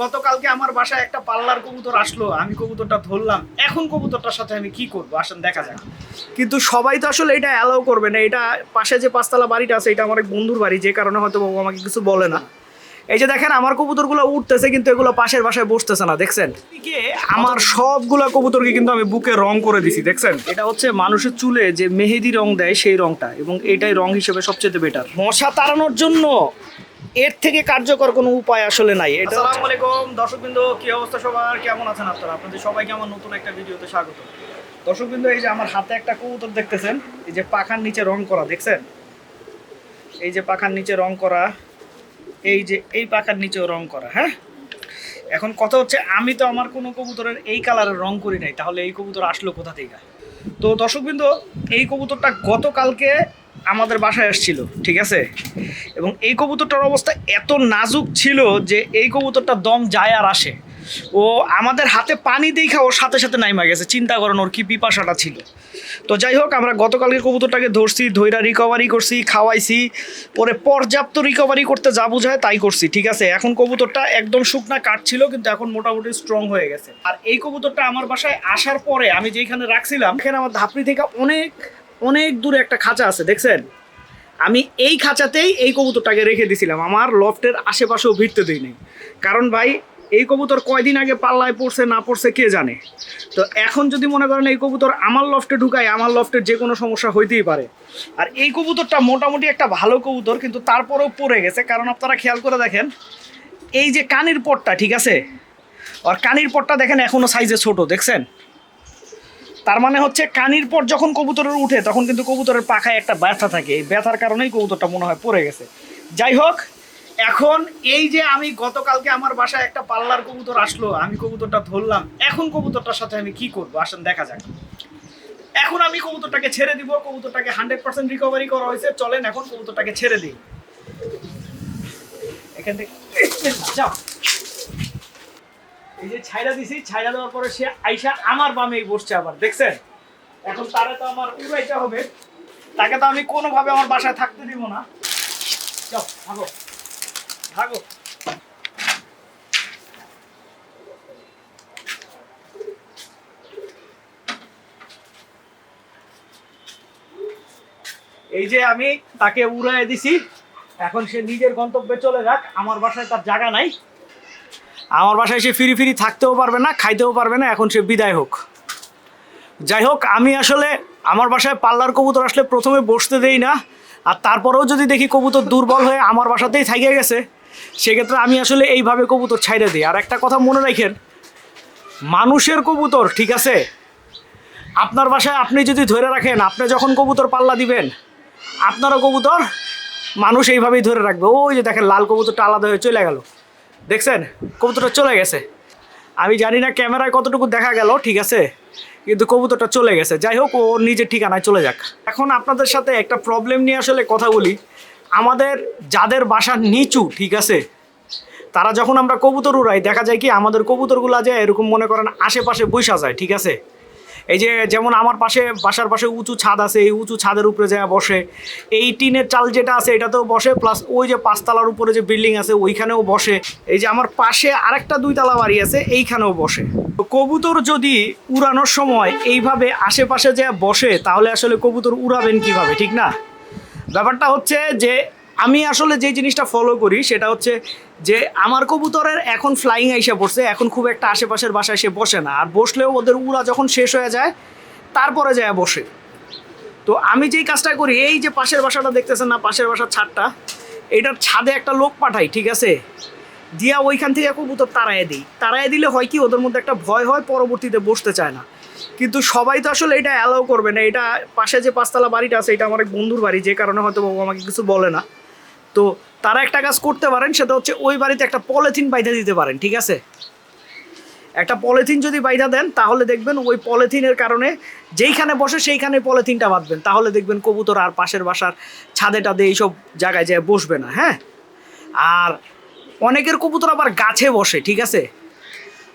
গতকালকে আমার বাসায় একটা পাল্লার কবুতর আসলো আমি কবুতরটা ধরলাম। এখন কবুতরটার সাথে আমি কি করব? আসেন দেখা যাক। কিন্তু সবাই তো আসলে এটা অ্যালাউ করবে না। এটা পাশে যে পাঁচতলা বাড়িটা আছে এটা আমার এক বন্ধুর বাড়ি যে কারণে হয়তো বাবু আমাকে কিছু বলে না। এই যে দেখেন আমার কবুতরগুলো উঠতেছে কিন্তু এগুলো পাশের বাসায় বসতেছে না দেখছেন? আমার সবগুলা কবুতরকে কিন্তু আমি বুকে রং করে দিছি দেখছেন? এটা হচ্ছে মানুষের চুলে যে মেহেদি রং দেয় সেই রংটা। এবং এটাই রং হিসেবে সবচেয়ে বেটার। মশা তাড়ানোর জন্য। এর থেকে কার্যকর কোনো উপায় আসলে নাই এটা আসসালামু আলাইকুম। দর্শকবৃন্দ কি অবস্থা সবার? কেমন আছেন আপনারা? আপনাদের সবাইকে আমার নতুন একটা ভিডিওতে স্বাগত। দর্শকবৃন্দ এই যে আমার হাতে একটা কবুতর দেখতেছেন এই যে পাখার নিচে রং করা দেখছেন? এই যে পাখার নিচে রং করা এই যে এই পাখার নিচেও রং করা হ্যাঁ? এখন কথা হচ্ছে আমি তো আমার কোনো কবুতরের এই কালারের রং করি নাই তাহলে এই কবুতর আসলো কোথা থেকে? তো দর্শকবৃন্দ এই কবুতরটা গতকালকে আমাদের বাসায় আসছিল, ঠিক আছে? এবং এই কবুতরটার অবস্থা এত নাজুক ছিল যে এই কবুতরটা দম যায় আর আসে। ও আমাদের হাতে পানি দেখা ওর সাথে সাথে নাইমা গেছে, চিন্তা করেন ওর কি পিপাসাটা ছিল। তো যাই হোক, আমরা গতকালকে কবুতরটাকে ধরছি ধৈরা রিকভারি করছি, খাওয়াইছি, পরে পর্যাপ্ত রিকভারি করতে যা বোঝায় তাই করছি, ঠিক আছে? এখন কবুতরটা একদম শুকনা কাটছিল কিন্তু এখন মোটামুটি স্ট্রং হয়ে গেছে। আর এই কবুতরটা আমার বাসায় আসার পরে আমি যেখানে রাখছিলাম, এখানে আমার ধাপড়ি থেকে অনেক অনেক দূরে একটা খাঁচা আছে, দেখছেন? আমি এই খাঁচাতেই এই কবুতরটাকে রেখে দিছিলাম। আমার লফটের আশেপাশেও ভিড়তে দিই নাই। কারণ ভাই, এই কবুতর কয়দিন আগে পাল্লায় পড়ছে, না পড়ছে, কে জানে? তো এখন যদি মনে করেন এই কবুতর আমার লফটে ঢুকায়, আমার লফটের যে কোনো সমস্যা হইতেই পারে। আর এই কবুতরটা মোটামুটি একটা ভালো কবুতর, কিন্তু তারপরেও পড়ে গেছে। কারণ আপনারা খেয়াল করে দেখেন, এই যে কানির পটটা, ঠিক আছে? আর কানির পটটা দেখেন এখনও সাইজে ছোট, দেখছেন? তার মানে হচ্ছে কানির পর যখন কবুতরের উঠে, তখন কিন্তু কবুতরের পাখায় একটা ব্যথা থাকে। এই ব্যথার কারণেই কবুতরটা মনে হয় পড়ে গেছে। যাই হোক, এখন এই যে আমি গতকালকে আমার বাসায় একটা পাল্লার কবুতর আসলো, আমি কবুতরটা ধরলাম। এখন কবুতরটার সাথে আমি কি করব? আসেন, দেখা যাক। এখন আমি কবুতরটাকে ছেড়ে দিব, কবুতরটাকে হান্ড্রেড পার্সেন্ট রিকভারি করা হয়েছে। চলেন, এখন কবুতরটাকে ছেড়ে দিই। এখান থেকে যাও। এই যে ছাইরা দিছি, ছাইরা দেওয়ার পরে সে আইসা আমার বামেই বসছে আবার, দেখছেন? এখন তারে তো আমার উড়াইতে হবে। তাকে তো আমি কোনোভাবে আমার বাসায় থাকতে দিব না। যাও, ভাগো। ভাগো। এই যে আমি তাকে উড়াই দিছি। এখন সে নিজের গন্তব্যে চলে যাক। আমার বাসায় তার জায়গা নাই। আমার বাসায় সে ফিরি ফিরি থাকতেও পারবে না, খাইতেও পারবে না, এখন সে বিদায় হোক। যাই হোক, আমি আসলে আমার বাসায় পাল্লার কবুতর আসলে প্রথমে বসতে দেই না, আর তারপরেও যদি দেখি কবুতর দুর্বল হয়ে আমার বাসাতেই থাকিয়ে গেছে, সেক্ষেত্রে আমি আসলে এইভাবে কবুতর ছাইড়ে দিই। আর একটা কথা মনে রাখেন, মানুষের কবুতর, ঠিক আছে? আপনার বাসায় আপনি যদি ধরে রাখেন, আপনি যখন কবুতর পাল্লা দিবেন, আপনারও কবুতর মানুষ এইভাবেই ধরে রাখবে। ওই যে দেখেন, লাল কবুতরটা আলাদা হয়ে চলে গেল। দেখছেন? কবুতরটা চলে গেছে। আমি জানি না ক্যামেরায় কতটুকু দেখা গেল, ঠিক আছে? কিন্তু কবুতরটা চলে গেছে। যাই হোক, ও নিজের ঠিকানায় চলে যাক। এখন আপনাদের সাথে একটা প্রবলেম নিয়ে আসলে কথা বলি। আমাদের যাদের বাসা নিচু, ঠিক আছে? তারা যখন আমরা কবুতর উড়াই, দেখা যায় কি আমাদের কবুতরগুলা যায় এরকম মনে করেন আশেপাশে বৈশা যায়, ঠিক আছে? এই যে যেমন আমার পাশে, বাসার পাশে উঁচু ছাদ আছে, এই উঁচু ছাদের উপরে যায় বসে। এই টিনের চাল যেটা আছে, এটাতেও বসে প্লাস ওই যে পাঁচতলার উপরে যে বিল্ডিং আছে, ওইখানেও বসে। এই যে আমার পাশে আরেকটা দুইতলা বাড়ি আছে, এইখানেও বসে। কবুতর যদি উড়ানোর সময় এইভাবে আশেপাশে যে বসে, তাহলে আসলে কবুতর উড়াবেন কীভাবে, ঠিক না? ব্যাপারটা হচ্ছে যে, আমি আসলে যে জিনিসটা ফলো করি, সেটা হচ্ছে যে আমার কবুতরের এখন ফ্লাইং আইসা পড়ছে, এখন খুব একটা আশেপাশের বাসায় সে বসে না। আর বসলেও ওদের উড়া যখন শেষ হয়ে যায়, তারপরে যায় বসে। তো আমি যেই কাজটা করি, এই যে পাশের বাসাটা দেখতেছেন না, পাশের বাসার ছাদটা এইটার ছাদে একটা লোক পাঠাই, ঠিক আছে? দিয়া ওইখান থেকে কবুতর তাড়ায় দিই। তাড়ায় দিলে হয় কি, ওদের মধ্যে একটা ভয় হয়, পরবর্তীতে বসতে চায় না। কিন্তু সবাই তো আসলে এটা অ্যালাউ করবে না। এটা পাশে যে পাঁচতলা বাড়িটা আছে, এটা আমার এক বন্ধুর বাড়ি, যে কারণে হয়তো বাবু আমাকে কিছু বলে না। তো তারা একটা কাজ করতে পারেন, সেটা হচ্ছে ওই বাড়িতে একটা পলিথিন বাইধা দিতে পারেন, ঠিক আছে? একটা পলিথিন যদি বাইধা দেন, তাহলে দেখবেন ওই পলিথিনের কারণে যেইখানে বসে সেইখানে পলিথিনটা বাঁধবেন। তাহলে দেখবেন কবুতর আর পাশের বাসার ছাদে টাদে এইসব জায়গায় যায় বসবে না হ্যাঁ? আর অনেকের কবুতর আবার গাছে বসে, ঠিক আছে?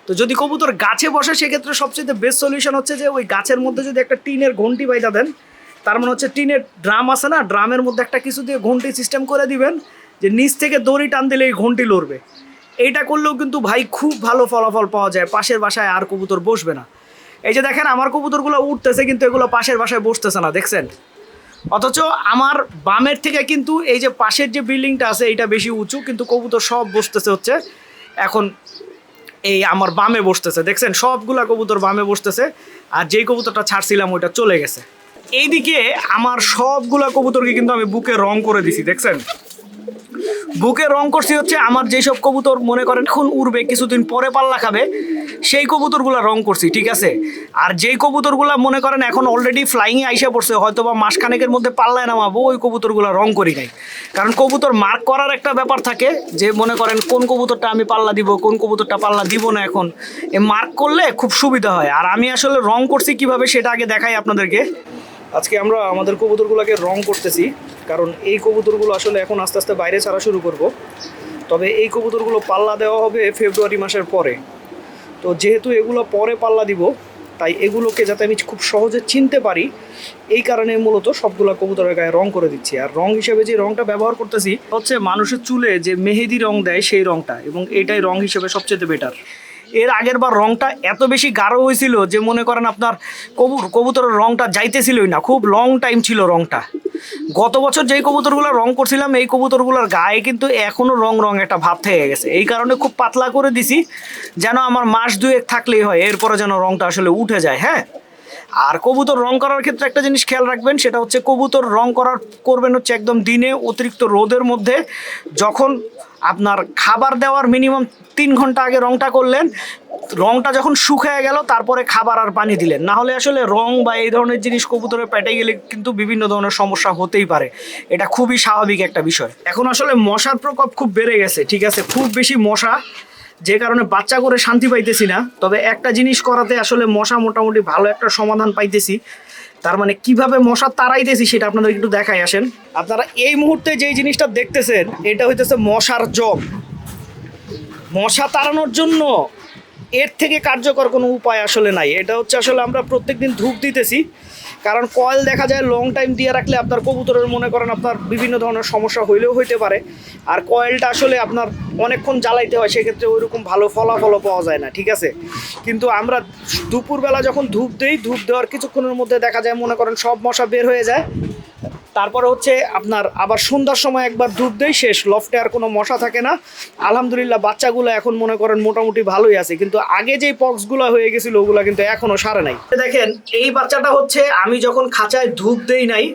তো যদি কবুতর গাছে বসে, সেক্ষেত্রে সবচেয়ে বেস্ট সলিউশন হচ্ছে যে ওই গাছের মধ্যে যদি একটা টিনের ঘন্টি বাইধা দেন, তার মানে হচ্ছে টিনের ড্রাম আছে না, ড্রামের মধ্যে একটা কিছু দিয়ে ঘন্টি সিস্টেম করে দিবেন যে নিচ থেকে দড়ি টান দিলে এই ঘন্টি লড়বে। এইটা করলেও কিন্তু ভাই খুব ভালো ফলাফল পাওয়া যায়, পাশের বাসায় আর কবুতর বসবে না। এই যে দেখেন, আমার কবুতরগুলো উঠতেছে কিন্তু এগুলো পাশের বাসায় বসতেছে না, দেখছেন? অথচ আমার বামের থেকে কিন্তু এই যে পাশের যে বিল্ডিংটা আছে, এইটা বেশি উঁচু, কিন্তু কবুতর সব বসতেছে হচ্ছে এখন এই আমার বামে বসতেছে, দেখছেন? সবগুলা কবুতর বামে বসতেছে, আর যেই কবুতরটা ছাড়ছিলাম ওইটা চলে গেছে। এইদিকে আমার সবগুলা কবুতরকে কিন্তু আমি বুকে রং করে দিছি, দেখছেন? বুকে রং করছি হচ্ছে আমার যেসব কবুতর মনে করেন এখন উড়বে, কিছুদিন পরে পাল্লা খাবে, সেই কবুতরগুলো রং করছি, ঠিক আছে? আর যেই কবুতরগুলো মনে করেন এখন অলরেডি ফ্লাইংয়ে আইসা পড়ছে হয়তো বা মাসখানেকের মধ্যে পাল্লায় নামাবো, ওই কবুতরগুলো রং করি নাই। কারণ কবুতর মার্ক করার একটা ব্যাপার থাকে, যে মনে করেন কোন কবুতরটা আমি পাল্লা দিব, কোন কবুতরটা পাল্লা দিব না এখন, এ মার্ক করলে খুব সুবিধা হয়। আর আমি আসলে রং করছি কীভাবে সেটা আগে দেখাই আপনাদেরকে। আজকে আমরা আমাদের কবুতরগুলোকে রং করতেছি। কারণ এই কবুতরগুলো আসলে এখন আস্তে আস্তে বাইরে ছাড়া শুরু করব। তবে এই কবুতরগুলো পাল্লা দেওয়া হবে ফেব্রুয়ারি মাসের পরে। তো যেহেতু এগুলো পরে পাল্লা দিব, তাই এগুলোকে যাতে আমি খুব সহজে চিনতে পারি, এই কারণে মূলত সবগুলো কবুতরের গায়ে রং করে দিচ্ছি। আর রং হিসেবে যে রংটা ব্যবহার করতেছি হচ্ছে মানুষের চুলে যে মেহেদি রং দেয় সেই রংটা, এবং এটাই রং হিসেবে সবচেয়ে বেটার এর আগের বার রংটা এত বেশি গাঢ় হয়েছিল যে মনে করেন আপনার কবুর কবুতরের রংটা যাইতেছিলই না। খুব লং টাইম ছিল রংটা। গত বছর যেই কবুতরগুলো রং করছিলাম, এই কবুতরগুলোর গায়ে কিন্তু এখনও রং রং একটা ভাব থেকে গেছে। এই কারণে খুব পাতলা করে দিছি, যেন আমার মাস দুয়েক থাকলেই হয়, এরপরে যেন রংটা আসলে উঠে যায় হ্যাঁ? আর কবুতর রং করার ক্ষেত্রে একটা জিনিস খেয়াল রাখবেন, সেটা হচ্ছে কবুতর রং করার করবেন হচ্ছে একদম দিনে অতিরিক্ত রোদের মধ্যে। যখন আপনার খাবার দেওয়ার মিনিমাম তিন ঘণ্টা আগে রংটা করলেন, রংটা যখন শুকিয়ে গেল, তারপরে খাবার আর পানি দিলেন। না হলে আসলে রং বা এই ধরনের জিনিস কবুতরে পেটে গেলে কিন্তু বিভিন্ন ধরনের সমস্যা হতেই পারে। এটা খুবই স্বাভাবিক একটা বিষয়। এখন আসলে মশার প্রকোপ খুব বেড়ে গেছে, ঠিক আছে? খুব বেশি মশা যে কারণে বাচ্চা করে শান্তি পাইতেছি না। তবে একটা জিনিস করাতে আসলে মশা মোটামুটি ভালো একটা সমাধান পাইতেছি। তার মানে কীভাবে মশা তাড়াইতেছি সেটা আপনাদের একটু দেখাই আসেন। আপনারা এই মুহূর্তে যেই জিনিসটা দেখতেছেন, এটা হইতেছে মশার জগ। মশা তাড়ানোর জন্য এর থেকে কার্যকর কোনো উপায় আসলে নাই। এটা হচ্ছে আসলে আমরা প্রত্যেকদিন ধূপ দিতেছি। কারণ কয়েল দেখা যায় লং টাইম দিয়ে রাখলে আপনার কবুতরের মনে করেন আপনার বিভিন্ন ধরনের সমস্যা হইলেও হইতে পারে। আর কয়েলটা আসলে আপনার অনেকক্ষণ জ্বালাইতে হয়, সেক্ষেত্রে ওইরকম ভালো ফলাফলও পাওয়া যায় না, ঠিক আছে? কিন্তু আমরা দুপুরবেলা যখন ধূপ দিই, ধূপ দেওয়ার কিছুক্ষণের মধ্যে দেখা যায় মনে করেন সব মশা বের হয়ে যায়। তারপরে হচ্ছে আপনার আবার সন্ধ্যার সময় একবার দুধ দেই, শেষ। লফটে আর কোনো মশা থাকে না। আলহামদুলিল্লাহ, বাচ্চাগুলো এখন মনে করেন মোটামুটি ভালোই আছে। কিন্তু আগে যেই পক্সগুলো হয়ে গেছিল, ওগুলো কিন্তু এখনও সারে নাই। দেখেন, এই বাচ্চাটা হচ্ছে, আমি যখন খাঁচায় ধূপ দেই নাই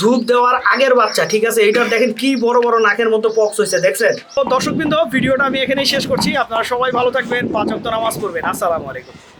ধূপ দেওয়ার আগের বাচ্চা, ঠিক আছে? এইটার দেখেন কি বড় বড় নাকের মতো পক্স হয়েছে দেখছেন? তো দর্শকবৃন্দ, ভিডিওটা আমি এখানেই শেষ করছি। আপনারা সবাই ভালো থাকবেন, পাঁচ অক্ট নামাজ পড়বেন। আসসালামু আলাইকুম।